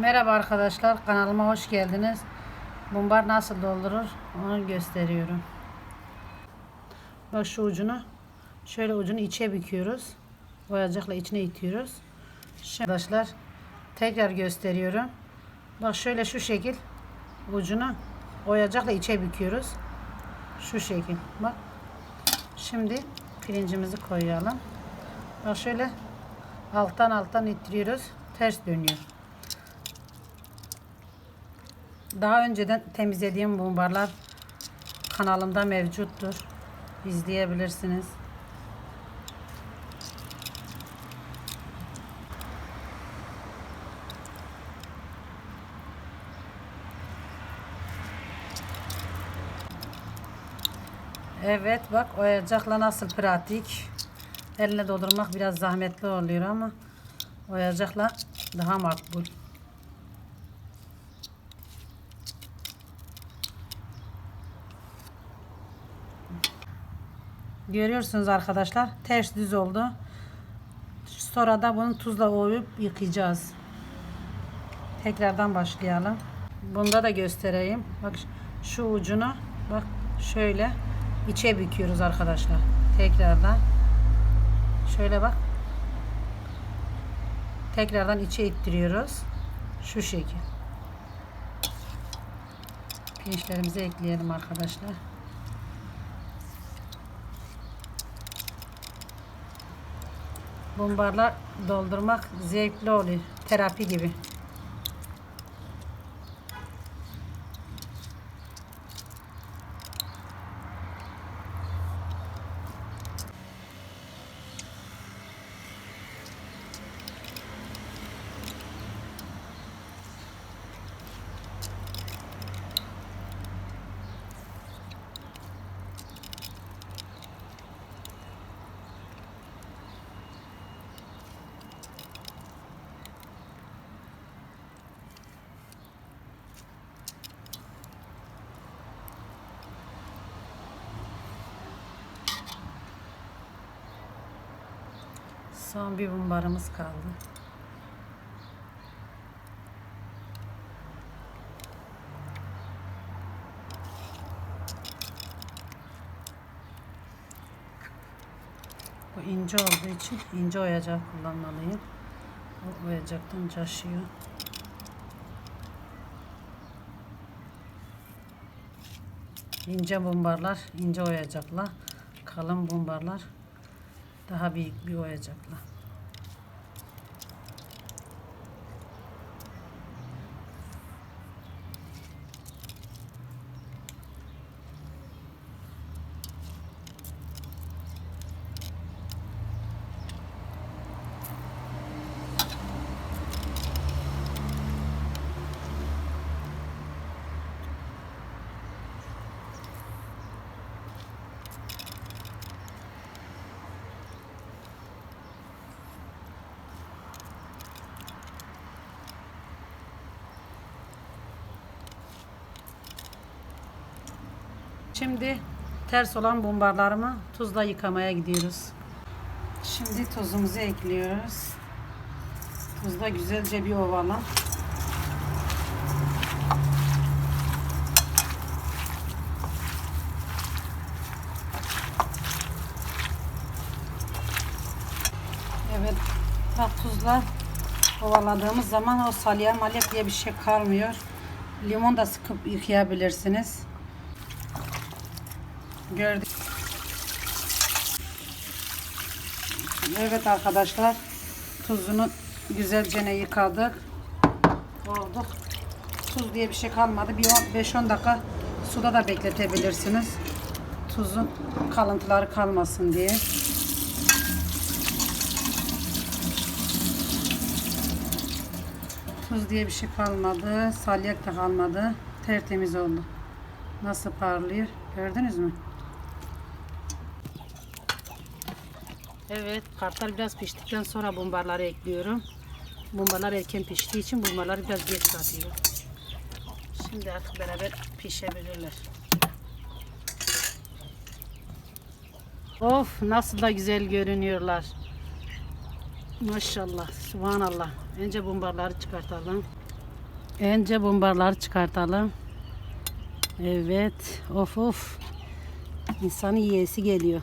Merhaba arkadaşlar kanalıma hoş geldiniz. Mumbar nasıl doldurur onu gösteriyorum. Bak şu ucunu şöyle ucunu içe büküyoruz. Oyacakla içine itiyoruz. Şimdi arkadaşlar tekrar gösteriyorum. Bak şöyle şu şekil ucunu oyacakla içe büküyoruz. Şu şekil. Bak. Şimdi pirincimizi koyalım. Bak şöyle alttan alttan ittiriyoruz. Ters dönüyor. Daha önceden temizlediğim mumbarlar kanalımda mevcuttur. İzleyebilirsiniz. Evet bak oyacakla nasıl pratik. Eline doldurmak biraz zahmetli oluyor ama oyacakla daha makbul. Görüyorsunuz arkadaşlar ters düz oldu. Sonra da bunu tuzla oyup yıkayacağız. Tekrardan başlayalım. Bunda da göstereyim. Bak şu ucunu bak şöyle içe büküyoruz arkadaşlar. Tekrardan şöyle bak. Tekrardan içe ittiriyoruz. Şu şekil. Pirinçlerimizi ekleyelim arkadaşlar. Bumbarla doldurmak zevkli oluyor. Terapi gibi. Son bir bumbarımız kaldı. Bu ince olduğu için ince oyacak kullanmalıyım. O oyacaktan caşıyor. İnce bumbarlar ince oyacakla, kalın bumbarlar daha büyük bir oyacakla. Şimdi ters olan bumbarlarımı tuzla yıkamaya gidiyoruz. Şimdi tuzumuzu ekliyoruz. Tuzla güzelce bir ovala. Evet. Bak tuzla ovaladığımız zaman o salya malyak diye bir şey kalmıyor. Limon da sıkıp yıkayabilirsiniz. Gördük. Evet arkadaşlar. Tuzunu güzelce ne yıkadık. Olduk. Tuz diye bir şey kalmadı. Bir 5-10 dakika suda da bekletebilirsiniz. Tuzun kalıntıları kalmasın diye. Tuz diye bir şey kalmadı. Salyak da kalmadı. Tertemiz oldu. Nasıl parlıyor? Gördünüz mü? Evet, kartlar biraz piştikten sonra bumbarları ekliyorum. Bumbarlar erken piştiği için bumbarları biraz geç katıyorum. Şimdi artık beraber pişebilirler. Of, nasıl da güzel görünüyorlar. Maşallah, subhanallah. Önce bumbarları çıkartalım. Önce bumbarları çıkartalım. Evet. Of of. İnsanın yiyesi geliyor.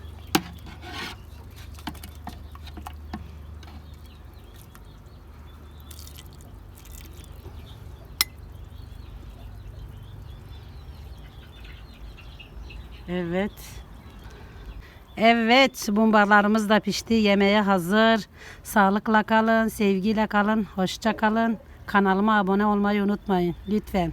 Evet. Evet, bumbarlarımız da pişti. Yemeğe hazır. Sağlıkla kalın, sevgiyle kalın, hoşça kalın. Kanalıma abone olmayı unutmayın lütfen.